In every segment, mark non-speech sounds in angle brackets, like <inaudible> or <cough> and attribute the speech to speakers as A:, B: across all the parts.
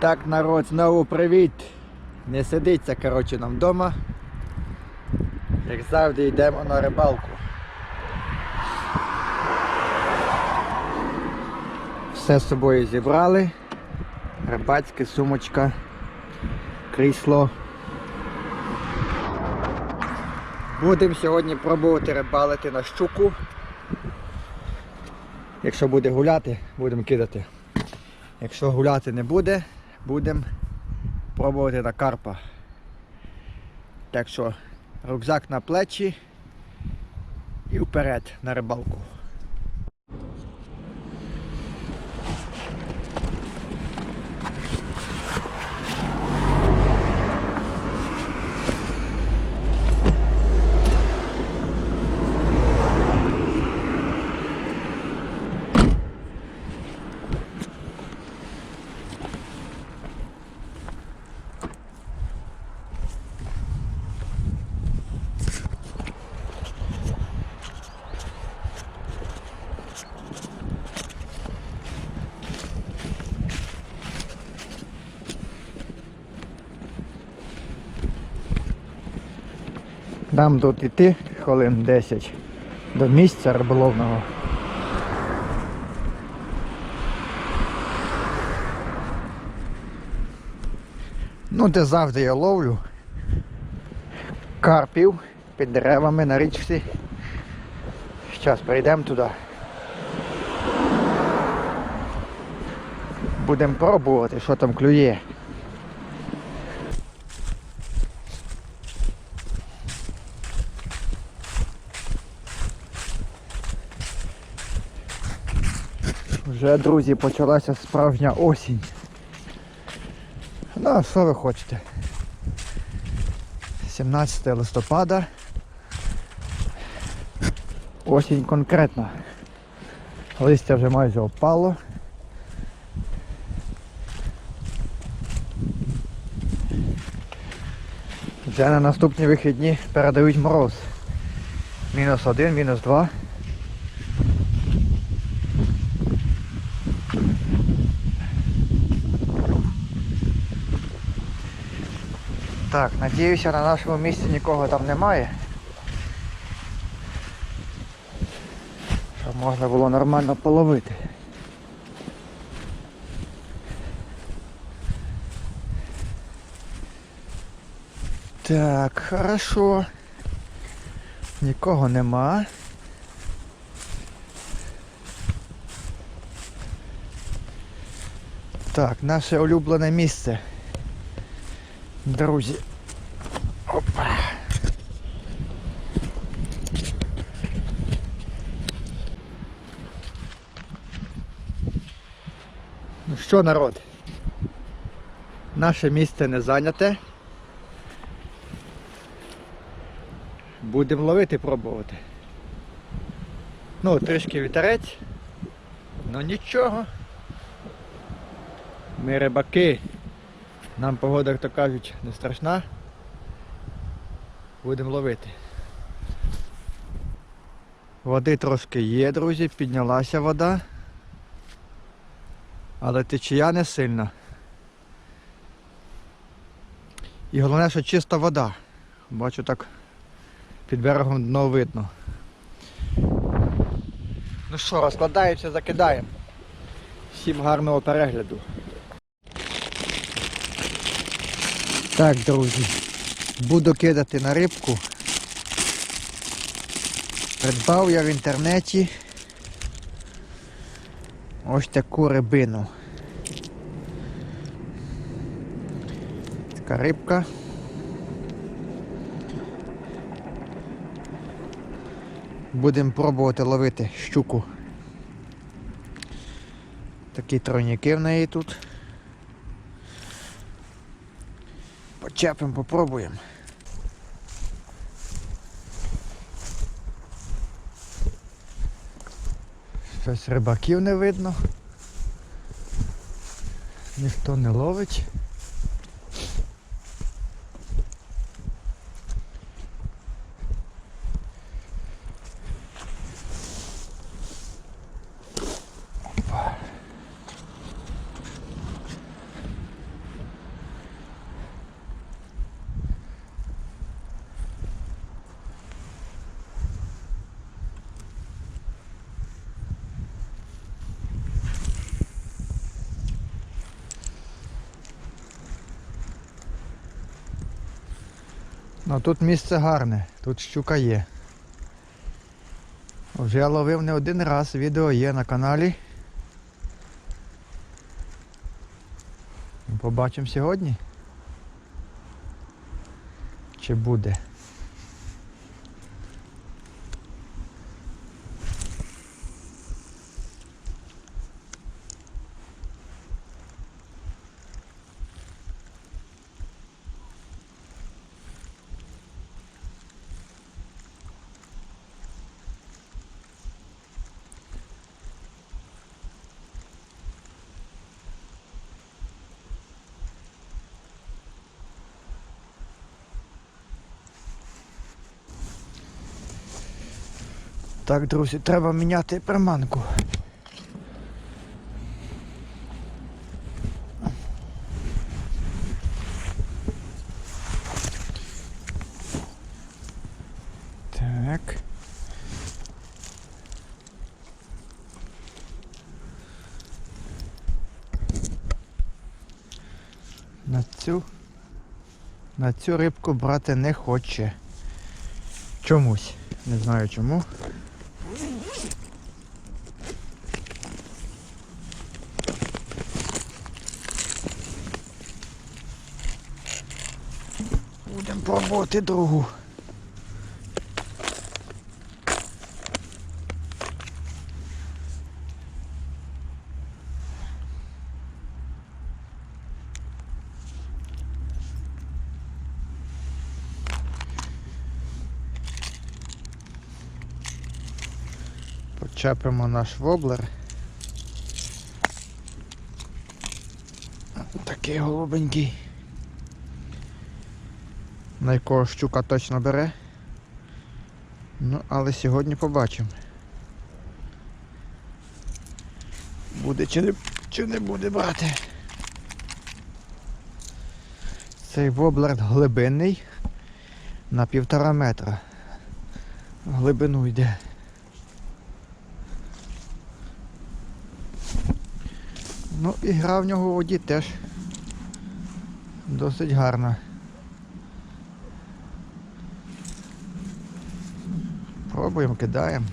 A: Так, народ, знову привіт. Не сидиться, коротше, нам вдома. Як завжди йдемо на рибалку. Все з собою зібрали. Рибацька сумочка, крісло. Будемо сьогодні пробувати рибалити на щуку. Якщо буде гуляти, будемо кидати. Якщо гуляти не буде, будемо пробувати на карпа. Так що рюкзак на плечі і вперед на рибалку. Нам тут іти хвилин 10 до місця риболовного. Ну, де завжди я ловлю карпів під деревами на річці. Зараз прийдемо туди. Будемо пробувати, що там клює. Вже, друзі, почалася справжня осінь. Ну, а що ви хочете? 17 листопада. Осінь конкретна. Листя вже майже опало. Вже на наступні вихідні передають мороз. Мінус один, мінус два. Так, надіюся на нашому місці нікого там немає. Щоб можна було нормально половити. Так, хорошо. Нікого нема. Так, наше улюблене місце. Друзі. Опа. Ну що, народ? Наше місце не зайняте. Будемо ловити пробувати. Ну, трішки вітерець. Ну нічого. Ми рибаки. Нам погода, як то кажуть, не страшна. Будемо ловити. Води трошки є, друзі, піднялася вода. Але течія не сильна. І головне, що чиста вода. Бачу так під берегом дно видно. Ну що, розкладаємося, закидаємо. Всім гарного перегляду. Так, друзі, буду кидати на рибку. Придбав я в інтернеті ось таку рибину. Така рибка. Будемо пробувати ловити щуку. Такі тройники в неї тут. Почепимо, попробуємо. Щось рибаків не видно. Ніхто не ловить. Ну тут місце гарне, тут щука є. Вже ловив не один раз, відео є на каналі. Побачимо сьогодні. Чи буде? Так, друзі, треба міняти приманку. Так. На цю на цю рибку брати не хоче. Чомусь. Не знаю чому. Пробувати другу. Почепимо наш воблер. Такий голубенький. На якого щука точно бере. Ну, але сьогодні побачимо. Буде чи не, чи не буде брати. Цей воблер глибинний на півтора метра. В Глибину йде. Ну і гра в нього у воді теж досить гарна. Пробуємо, кидаємо.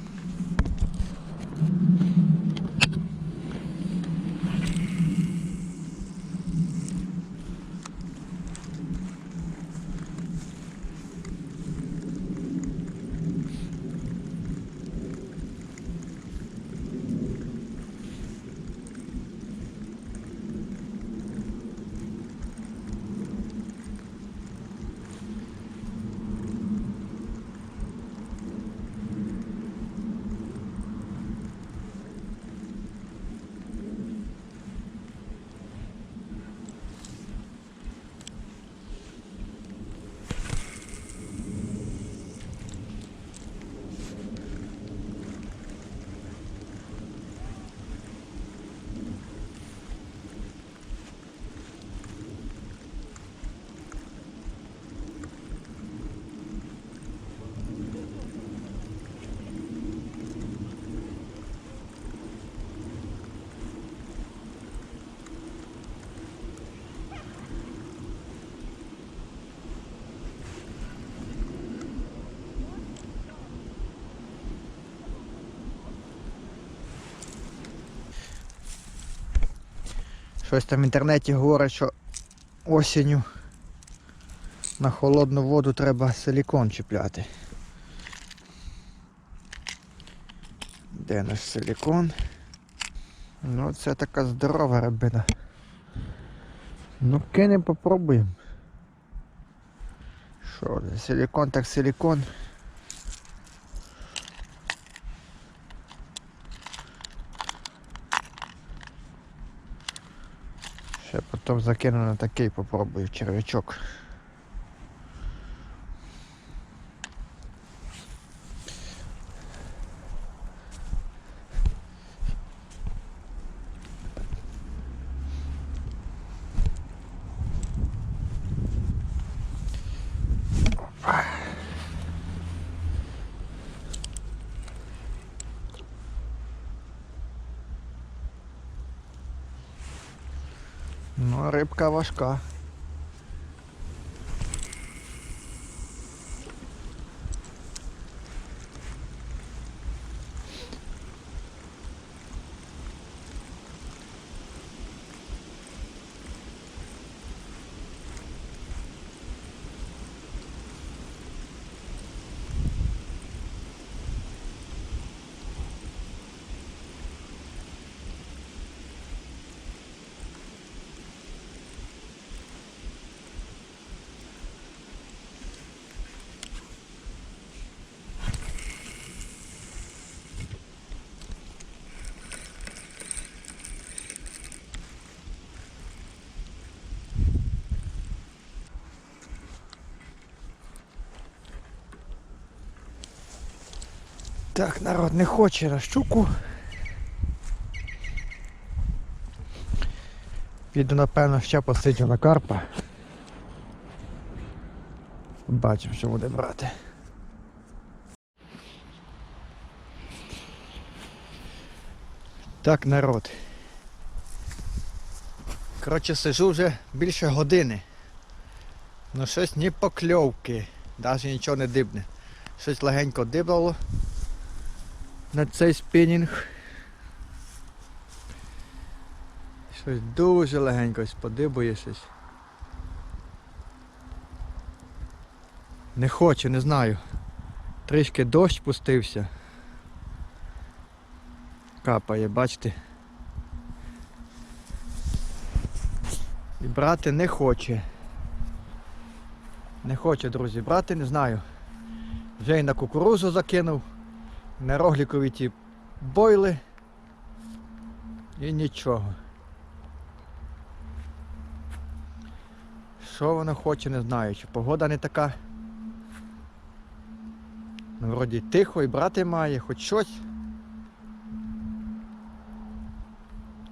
A: Щось там в інтернеті говорить, що осінню на холодну воду треба силікон чіпляти. Де наш силікон? Ну це така здорова рибина. Ну кинемо, попробуємо. Що, силікон так силікон. Ще потім закину на такий, попробую червячок. Ну, важка. Так, народ не хоче щуку. Піду, напевно, ще посиджу на карпа. Бачимо, що буде брати. Так, народ. Коротше, сижу вже більше години. Ну щось ні покльовки, навіть нічого не дибне. Щось легенько дибало на цей спінінг. Щось дуже легенько подибує. Не хочу, не знаю. Трішки дощ пустився. Капає, бачите? І брати не хоче. Не хоче, друзі, брати, не знаю. Вже і на кукурузу закинув, на роглікові ті бойли. І нічого. Що воно хоче, не знаю. Чи погода не така. Ну, вроді тихо і брати має, хоч щось.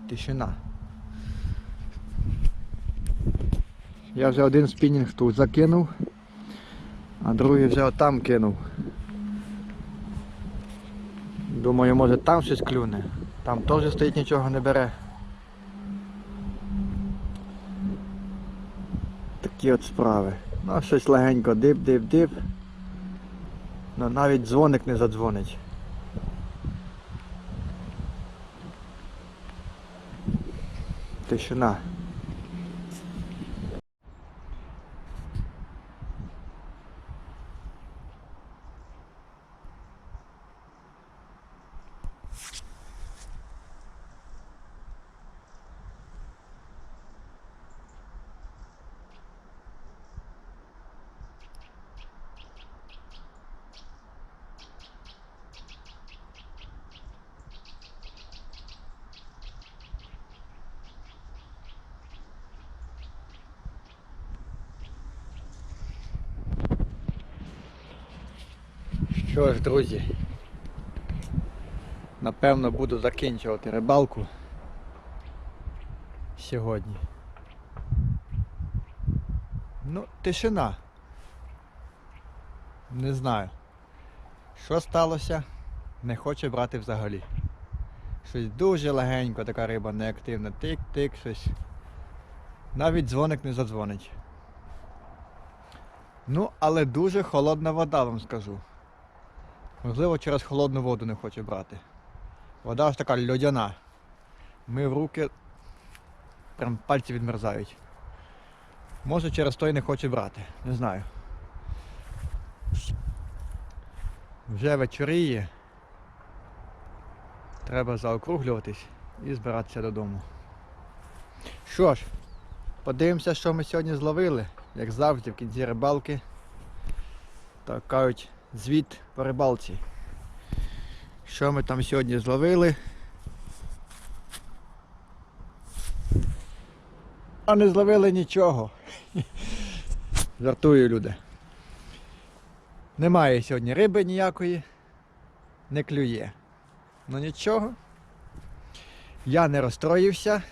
A: Тишина. Я вже один спінінг тут закинув, а другий вже отам кинув. Думаю, може там щось клюне. Там теж стоїть нічого не бере. Такі от справи. Ну, щось легенько дип-дип-дип. Ну навіть дзвоник не задзвонить. Тишина. Що ж, друзі, напевно буду закінчувати рибалку сьогодні. Ну, тишина. Не знаю. Що сталося, не хоче брати взагалі. Щось дуже легенько така риба неактивна. Тик-тик, щось. Навіть дзвоник не задзвонить. Ну, але дуже холодна вода, вам скажу. Можливо, через холодну воду не хоче брати. Вода ж така льодяна. Ми в руки прям пальці відмерзають. Може через той не хоче брати. Не знаю. Вже вечоріє. Треба заокруглюватись і збиратися додому. Що ж, подивимося, що ми сьогодні зловили. Як завжди в кінці рибалки. Так кажуть, звіт по рибалці. Що ми там сьогодні зловили? А не зловили нічого. <laughs> Жартую люди. Немає сьогодні риби ніякої, не клює. Ну нічого. Я не розстроївся.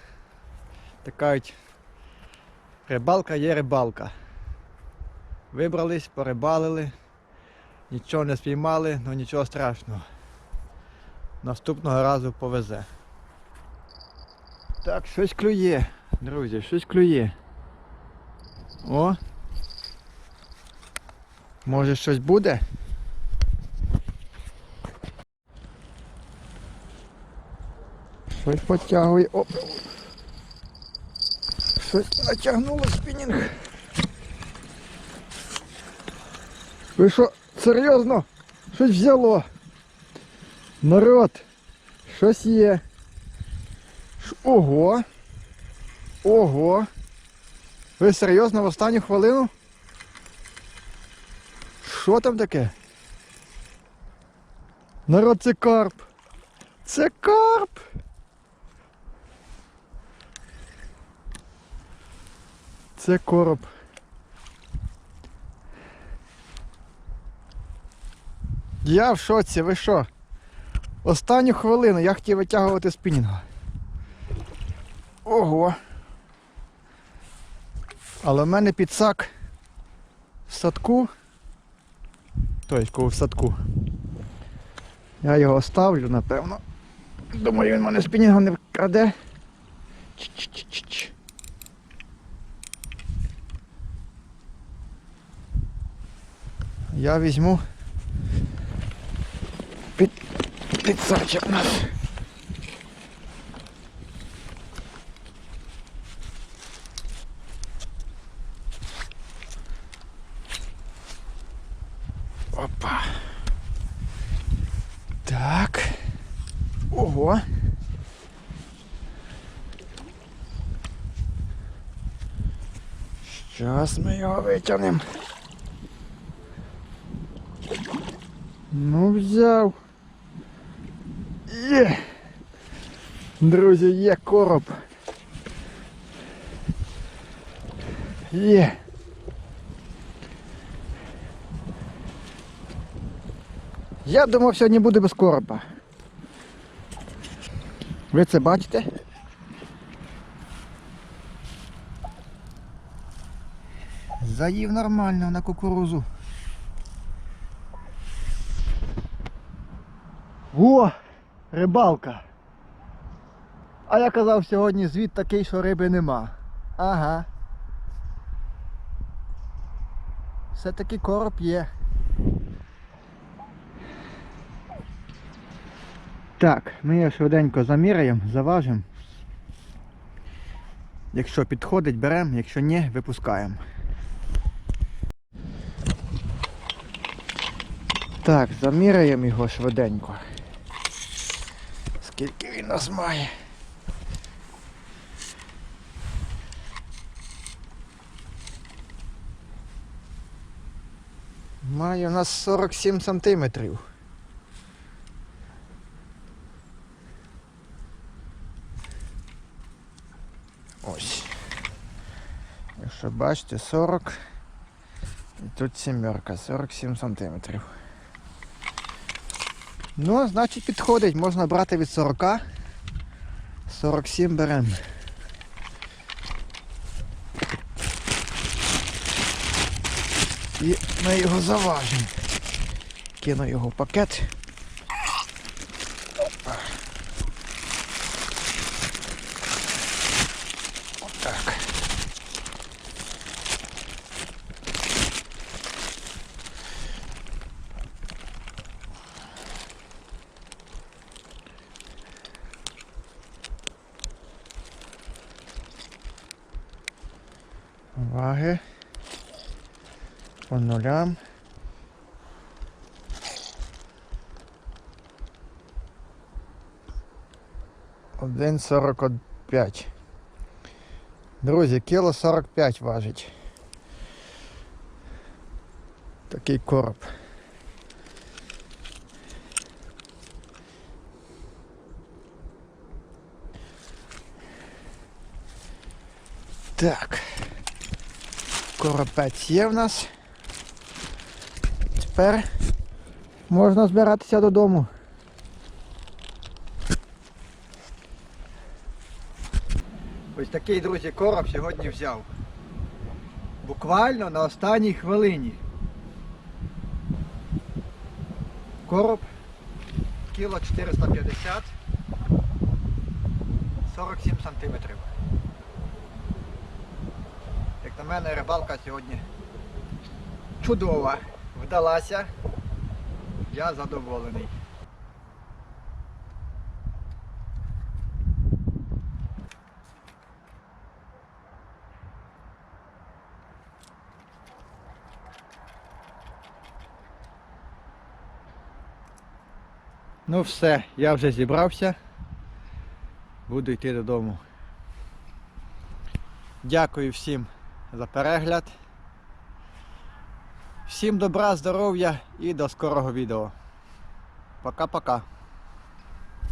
A: Так кажуть, рибалка є рибалка. Вибрались, порибалили. Нічого не спіймали, ну нічого страшного. Наступного разу повезе. Так, щось клює, друзі, щось клює. О! Може щось буде? Щось потягує. Оп! Щось натягнуло спінінг. Ви що, серйозно? Щось взяло. Народ, щось є. Ого. Ого. Ви серйозно в останню хвилину? Що там таке? Народ, це карп. Це карп. Це короб. Я в шоці, ви що? Останню хвилину я хотів витягувати спінінга. Ого. Але в мене підсак в садку. Тобто в садку. Я його оставлю, напевно. Думаю, він мене спінінгом не вкраде. Ч-ч-ч-ч. Я візьму під, підсачок нас. Опа. Так. Ого. Щас ми його витягнемо. Ну, взяв. Є. Друзі, є короб. Є. Я думав, сьогодні буде без короба. Ви це бачите? Заїв нормально на кукурузу. О! Рибалка. А я казав сьогодні звіт такий, що риби нема. Ага. Все-таки короб є. Так, ми його швиденько заміряємо, заважимо. Якщо підходить, беремо, якщо ні, випускаємо. Так, заміряємо його швиденько. Скільки він нас має? Має у нас 47 сантиметрів. Ось. Якщо бачите, 40. І тут сімерка, 47 сантиметрів. Ну, значить підходить, можна брати від 40. 47 беремо. І ми його заважимо. Кину його в пакет. Опа. Отак. Ваги. По нулям. Один сорок п'ять. Друзі, кіло 45 важить. Такий короб. Так. Коропець є в нас. Тепер можна збиратися додому. Ось такий, друзі, короб сьогодні взяв. Буквально на останній хвилині. Короб кіло 450 47 сантиметрів. На мене рибалка сьогодні чудова. Вдалася. Я задоволений. Ну все, я вже зібрався. Буду йти додому. Дякую всім за перегляд. Всім добра, здоров'я і до скорого відео. Пока-пока.